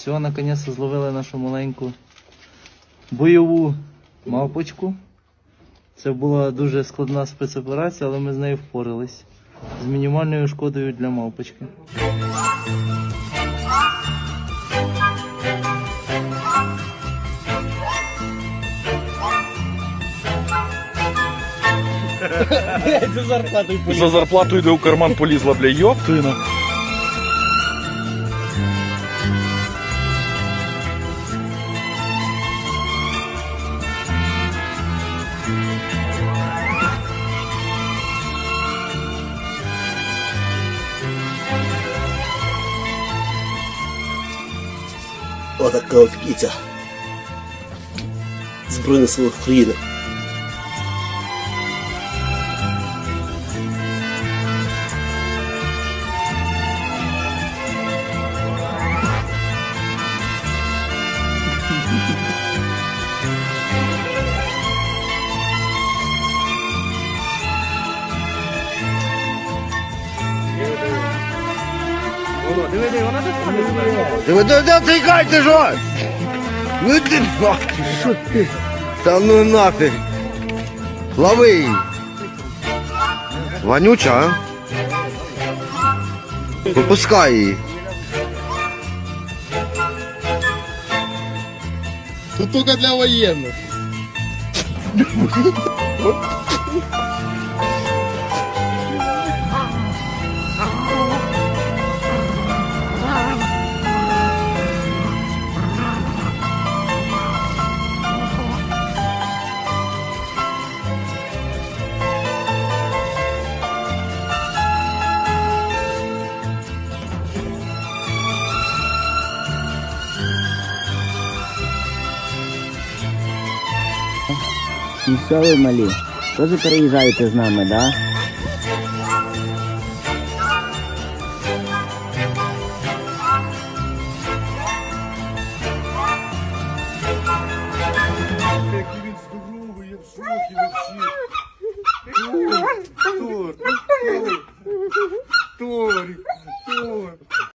Все, наконець зловили нашу маленьку бойову мавпочку. Це була дуже складна спецоперація, але ми з нею впорались. З мінімальною шкодою для мавпочки. За зарплату йде у карман полізла, бля, йоптина. Отака от кіця. Збройних сил України. Диви, да, тікай, ти що? Ну ти нахуй, що ти? Та ну нафіг. Лови її. Вонюча, а? Випускай її. Тут только для военных. І що ви малі? Тоже переїжджаєте з нами, да? Який він здоровий, я в шокі вообще.